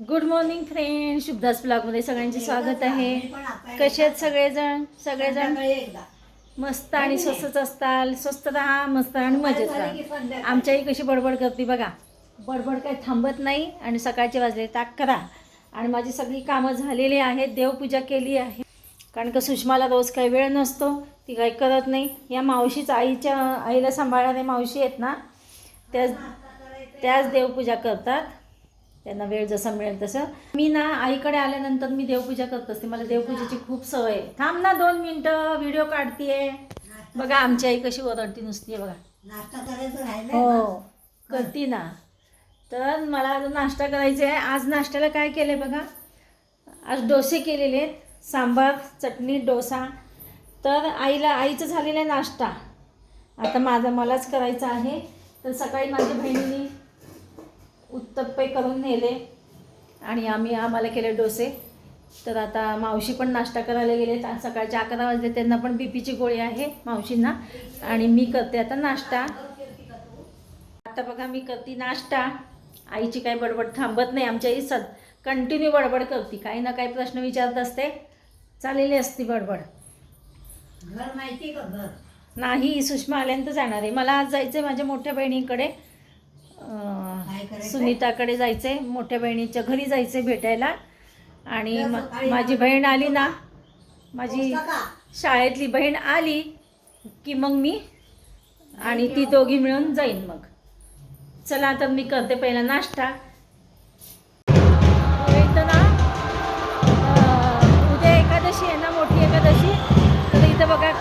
Good morning friend शुभदास ब्लॉगमध्ये सगळ्यांचे स्वागत आहे. कसे आहेत सगळेजण? सगळेजण? मस्त आणि स्वस्तच असताल. स्वस्त राहा मस्त आणि मजेत राहा आमच्याही कशी बडबड करते बघा. बडबड काही थांबत नाही आणि सकाळचे वाजले तर अकरा आणि माझी सगळी कामं झालेली आहेत देवपूजा केली आहे. कारण का सुषमाला रोज काही वेळ नसतो ती काही करत नाही. या मावशीच आईच्या आईला सांभाळणारे मावशी आहेत ना त्याच त्याच देवपूजा करतात. त्यांना वेळ जसा मिळेल तसं. मी ना आईकडे आल्यानंतर मी देवपूजा करत असते. मला देवपूजेची खूप सवय आहे. थांब ना दोन मिनटं व्हिडिओ काढतीये. बघा आमची आई कशी ओरडती नुसती आहे बघा हो करती ना. तर मला अजून नाश्ता करायचा आहे आज नाश्त्याला काय केलं आहे बघा? आज डोसे केलेले आहेत. सांबार चटणी डोसा. तर आईला आईचं झालेलं आहे नाश्ता. आता माझा मलाच करायचा आहे. तर सकाळी माझ्या बहिणीने उत्तप्पे करून नेले आणि आम्ही आम्हाला केले डोसे. तर आता मावशी पण नाश्ता करायला गेले आज सकाळचे अकरा वाजले त्यांना पण बी पीची गोळी आहे मावशींना. आणि मी करते आता नाश्ता. आता बघा मी करते नाश्ता. आईची काही बडबड थांबत नाही आमच्या आई सद कंटिन्यू बडबड करते. काही ना काही प्रश्न विचारत असते. चाललेली असती बडबड. घर माहिती का घर? नाही सुषमा आल्यानंतर जाणार आहे. मला आज जायचं आहे माझ्या मोठ्या बहिणीकडे? सुनीताकडे जायचं आहे मोठ्या बहिणीच्या घरी जायचं आहे भेटायला. आणि माझी बहीण आली ना माझी? शाळेतली बहीण आली की मग मी आणि ती दोघी मिळून जाईन मग. चला तर मी करते पहिला नाश्ता. इथं ना उद्या एकादशी आहे ना मोठी एकादशी. तर इथं बघा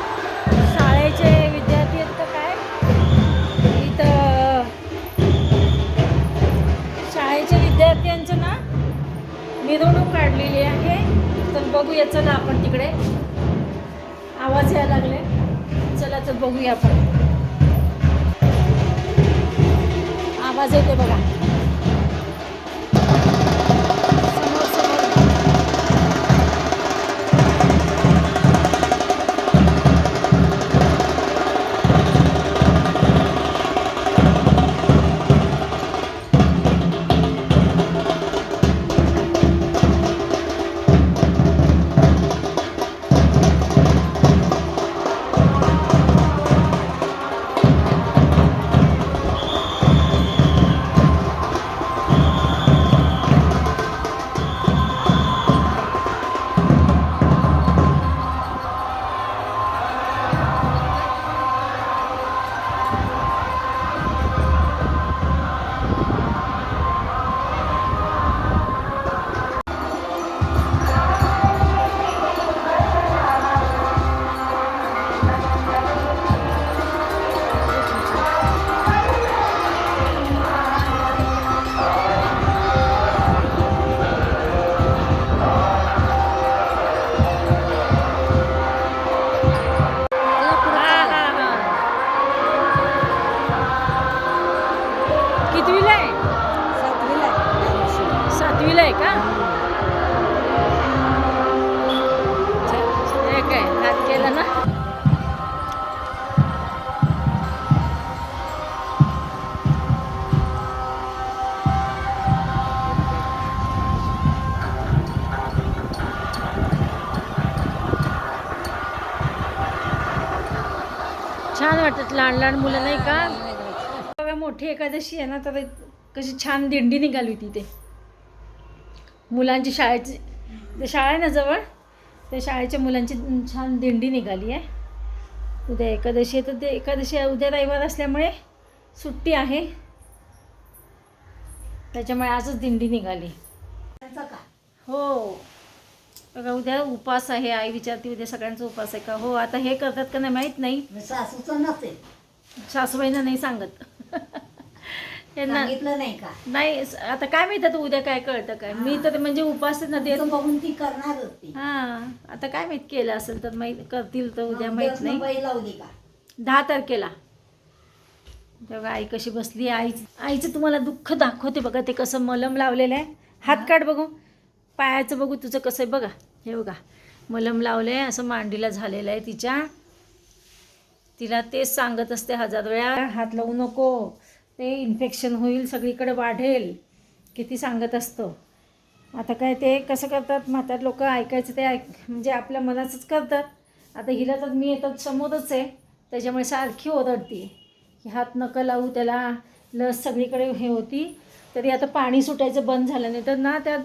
मिरवणूक काढलेली आहे. तर बघूया चला आपण तिकडे. आवाज यायला लागले. चला तर बघूया आपण. छान वाटत लहान लहान मुलं नाही का? बघा मोठी एकादशी आहे ना तर कशी छान दिंडी निघाली होती ते मुलांची शाळेची शाळा आहे ना जवळ त्या शाळेच्या मुलांची छान दिंडी निघाली आहे. उद्या एकादशी आहे तर ते एकादशी उद्या रविवार असल्यामुळे सुट्टी आहे. त्याच्यामुळे आजच दिंडी निघाली? हो. बघा उद्या उपास आहे आई विचारते उद्या सगळ्यांचा उपास आहे का? हो आता हे करतात का नाही माहीत नाही. सासूचं नसेल. सासूबाईंना नाही सांगत. त्यांना सांगितलं नाही का? नाही स- आता काय माहीत उद्या काय कळतं काय? मी तर म्हणजे उपास ना बघून ती करणारच ती. हा आता काय माहीत केलं असेल तर माहीत करतील तर उद्या माहीत नाही. बाई लावली का? दहा तारखेला. तेव्हा आई कशी बसली आई आईचं तुम्हाला दुःख दाखवते बघा ते कसं मलम लावलेलं आहे. हात काढ बघू. पायाचं बघू तुझं कसं आहे बघा. हे बघा. मलम लावलं आहे असं मांडीला झालेलं आहे तिच्या. तिला तेच सांगत असते हजार वेळा हात लावू नको. ते इन्फेक्शन होईल सगळीकडे वाढेल. किती सांगत असतो. आता काय ते कसं करतात म्हातार लोक? ऐकायचं ते ऐक म्हणजे आपल्या मनाचंच करतात. आता हिला तर मी येतात समोरच आहे. त्याच्यामुळे सारखी ओरडती की हात नका लावू त्याला. लस सगळीकडे हे होती. तरी आता पाणी सुटायचं बंद झालं नाही तर ना त्यात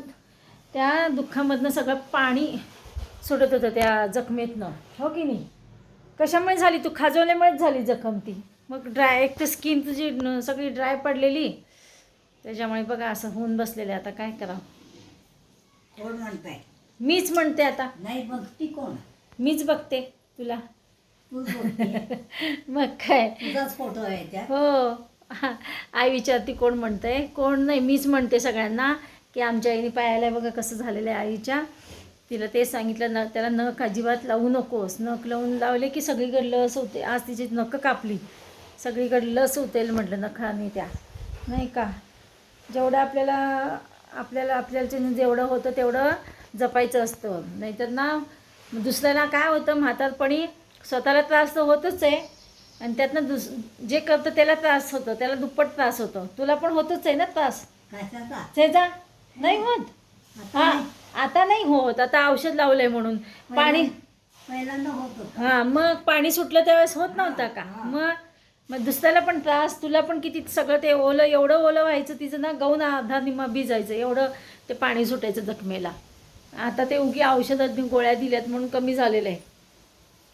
त्या दुःखामधनं सगळं पाणी सुटत होतं त्या जखमेतनं. हो की नाही? कशामुळे झाली? तू खाजवल्यामुळेच झाली जखम ती. मग ड्राय एक तर स्किन तुझी सगळी ड्राय पडलेली. त्याच्यामुळे बघा असं होऊन बसलेलं आता. काय करावं? कोण म्हणताय? मीच म्हणते आता. नाही बघती कोण? मीच बघते तुला. तूच बघते. मग काय? तुझाच फोटो आहे त्यात. हो. आई विचारती कोण म्हणतंय? कोण नाही मीच म्हणते सगळ्यांना. की आमच्या आईने पायाला बघा कसं झालेलं आहे आईच्या. तिला तेच सांगितलं न त्याला नख अजिबात लावू नकोस. नख लावून लावले की सगळीकडे लस होते. आज तिची नख कापली. सगळीकडे लस होतेल म्हटलं नखाने त्या. नाही का? जेवढं आपल्याला आपल्याला आपल्याला जेवढं होतं तेवढं जपायचं असतं. नाहीतर ना दुसऱ्याला काय होतं म्हातारपणी स्वतःला त्रास तर होतच आहे. आणि त्यातनं दुस जे करतं त्याला त्रास होतो. त्याला दुप्पट त्रास होतो. तुला पण होतच आहे ना त्रास? जा नाही होत? आता हा नाही. आता नाही होत. आता औषध लावलंय म्हणून. पाणी पहिल्यांदा- होत होतं. हा मग पाणी सुटलं त्यावेळेस होत नव्हता का. मग मग दुसऱ्याला पण त्रास तुला पण किती सगळं ते ओलं एवढं ओलं व्हायचं तिचं ना गाऊन अर्धा निम्मा भिजायचं. एवढं ते पाणी सुटायचं जखमेला. आता ते उगी औषधात गोळ्या दिल्यात म्हणून कमी झालेलं आहे.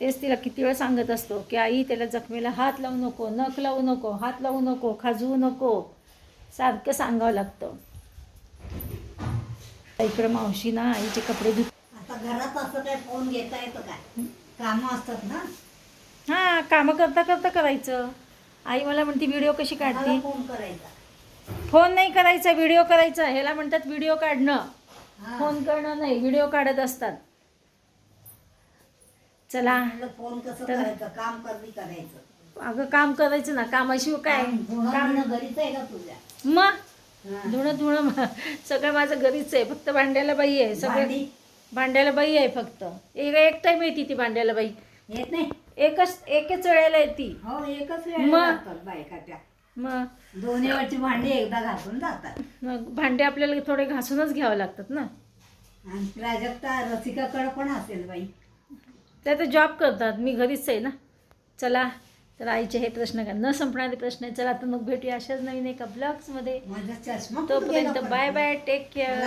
तेच तिला किती वेळ सांगत असतो की आई त्याला जखमेला हात लावू नको नख लावू नको हात लावू नको खाजवू नको. सारखं सांगावं लागतं. इकडं मावशी ना आईचे कपडे धुत आता घरात असं काय फोन घेता येतं काय? कामं असतात ना? हां कामं करता करता करायचं. आई मला म्हणते व्हिडिओ कशी काढते? मला फोन करायचा. फोन नाही करायचा व्हिडिओ करायचा. ह्याला म्हणतात व्हिडिओ काढणं. हा. फोन करणं नाही व्हिडिओ काढत असतात. चला. म्हणलं फोन कसं तर- करायचं? काम कधी करायचं? अगं काम करायचं ना. कामाशिवाय काय? काम काम घरीच आहे का तुझ्या? मग. धुणं धुणं सगळं माझं घरीच आहे. फक्त भांड्याला बाई आहे. सगळं भांडी? भांड्याला बाई आहे फक्त. एक एक टाईम येते ती भांड्याला बाई. येत नाही? एकच एकच वेळेला येते. हो एकच मग? दोन्ही वेळची भांडी एकदा घासून जातात. मग भांडे आपल्याला थोडे घासूनच घ्यावं लागतात ना. आणि प्राजक्ता रसिकाकडे पण असेल बाई. त्या तर जॉब करतात. मी घरीच आहे ना. चला. तर आईचे हे प्रश्न का न संपणारे प्रश्न आहे चला आता मग भेटूया अशाच नवीन एका ब्लॉग्समध्ये तोपर्यंत? Bye bye take care